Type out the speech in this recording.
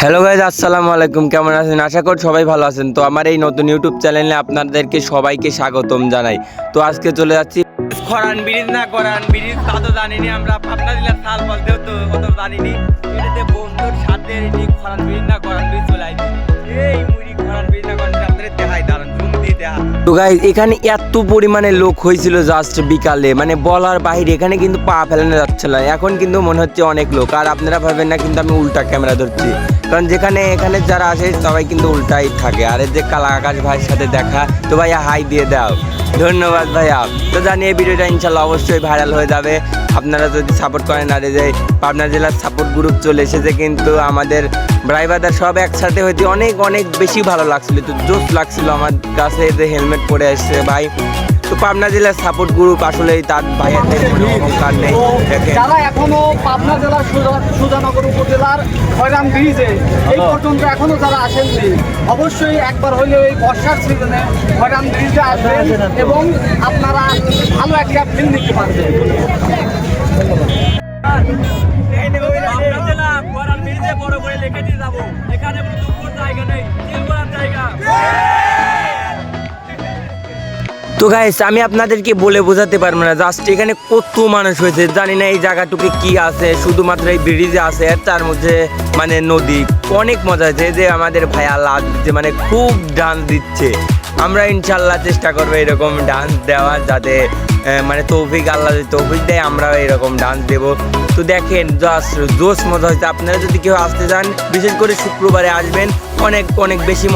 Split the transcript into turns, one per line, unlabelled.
Hello guys আসসালামু আলাইকুম। কেমন আছেন? আশা করি সবাই ভালো আছেন। তো আমার এই নতুন ইউটিউব চ্যানেলে আপনাদেরকে সবাইকে স্বাগতম জানাই। তো আজকে চলে যাচ্ছি।
খরান ব্রিজ না করান ব্রিজ, তা তো জানিনি আমরা। পাবনা জেলার সাল বলতেও তো অত জানিনি। এটাতে বন্ধুর সাথে খরান ব্রিজ না করান ব্রিজ চলে আইছি।
তো গাইজ এখানে এত পরিমাণে লোক হয়েছিল জাস্ট বিকালে। মানে বলার বাহিরে, এখানে কিন্তু পা ফেলানো যাচ্ছে না। এখন কিন্তু মনে হচ্ছে অনেক লোক। আর আপনারা ভাবেন না, কিন্তু আমি উল্টা ক্যামেরা ধরছি। কারণ যেখানে, এখানে যারা আসে সবাই কিন্তু উল্টাই থাকে। আর যে কালা আকাশ ভাইয়ের সাথে দেখা, তো ভাইয়া হাই দিয়ে দাও। ধন্যবাদ ভাইয়া। তো জানি এই ভিডিওটা ইনশাল্লাহ অবশ্যই ভাইরাল হয়ে যাবে। আপনারা যদি সাপোর্ট করেন, আর যে পাবনা জেলার সাপোর্ট গ্রুপ চলে এসেছে কিন্তু আমাদের ড্রাইভারদের সব একসাথে হইতে অনেক অনেক বেশি ভালো লাগছিল। তো জোশ লাগছিল আমার কাছে যে হেলমেট পরে আসছে ভাই। তো পাবনা জেলার সাপোর্ট গ্রুপ আসলে তার ভাইয়াদের কোনো অহংকার নেই। দেখেন।
যারা এখনও পাবনা জেলার সুজানগর উপজেলার হয়রান ব্রিজে এই পর্যন্ত এখনও যারা আসেননি অবশ্যই একবার হলেও এই বর্ষার সিজনে হয়রান ব্রিজে আসবেন এবং আপনারা ভালো একটা ফিল নিতে পারবেন।
দিয়ে যাব। এখানে জায়গা নেই জায়গা।
তো গাইস আমি আপনাদেরকে বলে বোঝাতে পারব না জাস্ট এখানে কত মানুষ হয়েছে, জানি না এই জায়গাটুকে কি আছে, শুধুমাত্র এই ব্রিজে আছে আর তার মধ্যে মানে নদী। অনেক মজা আছে যে আমাদের ভাইয়া দিচ্ছে মানে খুব ডান দিচ্ছে। আমরা ইনশাল্লাহ চেষ্টা করব এরকম ডান্স দেওয়ার যাতে মানে তৌফিক আল্লাহ যদি তৌফিক দেয়, আমরাও এরকম ডান্স দেবো। তো দেখেন জোশ মজা হয়েছে। আপনারা যদি কেউ আসতে চান, বিশেষ করে শুক্রবারে আসবেন, অনেক অনেক বেশি